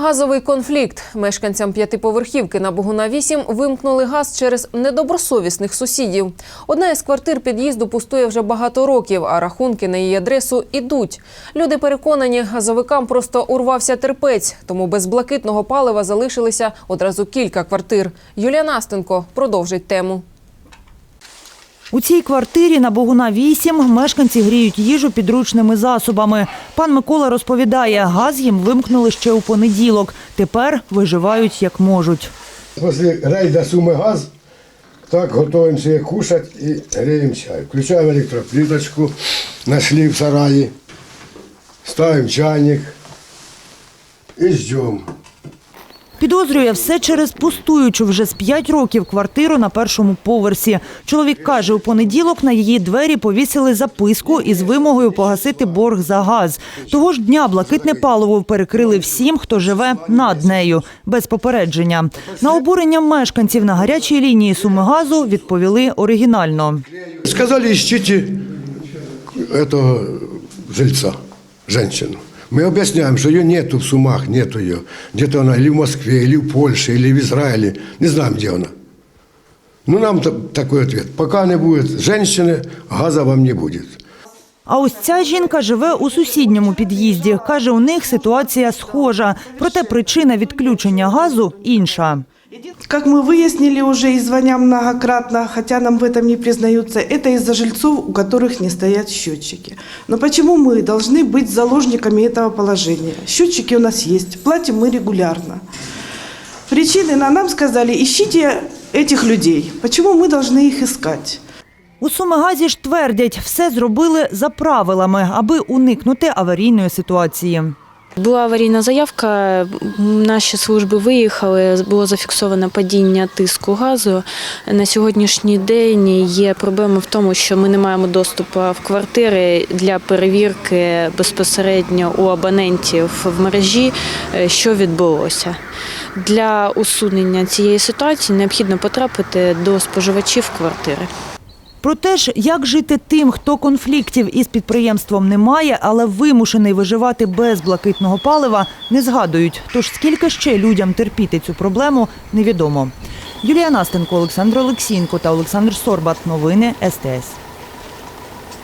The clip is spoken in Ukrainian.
Газовий конфлікт. Мешканцям п'ятиповерхівки на Богуна 8 вимкнули газ через недобросовісних сусідів. Одна із квартир під'їзду пустує вже багато років, а рахунки на її адресу ідуть. Люди переконані, газовикам просто урвався терпець, тому без блакитного палива залишилися одразу кілька квартир. Юлія Настенко продовжить тему. У цій квартирі на Богуна 8 мешканці гріють їжу підручними засобами. Пан Микола розповідає, газ їм вимкнули ще у понеділок. Тепер виживають як можуть. Після рейда суми газ, так готуємося кушати і гріємо чай. Включаємо електропліточку, нашли в сараї, ставимо чайник і ждемо. Підозрює все через пустуючу вже з 5 років квартиру на першому поверсі. Чоловік каже, у понеділок на її двері повісили записку із вимогою погасити борг за газ. Того ж дня блакитне паливо перекрили всім, хто живе над нею, без попередження. На обурення мешканців на гарячій лінії суми газу відповіли оригінально. Сказали, ищите этого жильца, женщину. Мы объясняем, что ее нету в Сумах, нету ее. Где-то она или в Москве, или в Польше, или в Израиле. Не знаем, где она. Ну, нам та- такой ответ. Пока не будет женщины, газа вам не будет. А ось ця жінка живе у сусідньому під'їзді. Каже, у них ситуація схожа, проте причина відключення газу інша. Как мы выяснили уже и звоня многократно, хотя нам в этом не признаются, это из-за жильцов, у которых не стоят счетчики. Но почему мы должны быть заложниками этого положения? Счетчики у нас есть, платим мы регулярно. Причины на нам сказали, ищите этих людей. Почему мы должны их искать? У Сумигазі ж твердять, все зробили за правилами, аби уникнути аварійної ситуації. Була аварійна заявка, наші служби виїхали, було зафіксовано падіння тиску газу. На сьогоднішній день є проблема в тому, що ми не маємо доступу в квартири для перевірки безпосередньо у абонентів в мережі, е, що відбулося. Для усунення цієї ситуації необхідно потрапити до споживачів квартири. Про те ж, як жити тим, хто конфліктів із підприємством не має, але вимушений виживати без блакитного палива, не згадують. Тож скільки ще людям терпіти цю проблему, невідомо. Юлія Настенко, Олександр Олексієнко та Олександр Сорбат. Новини СТС.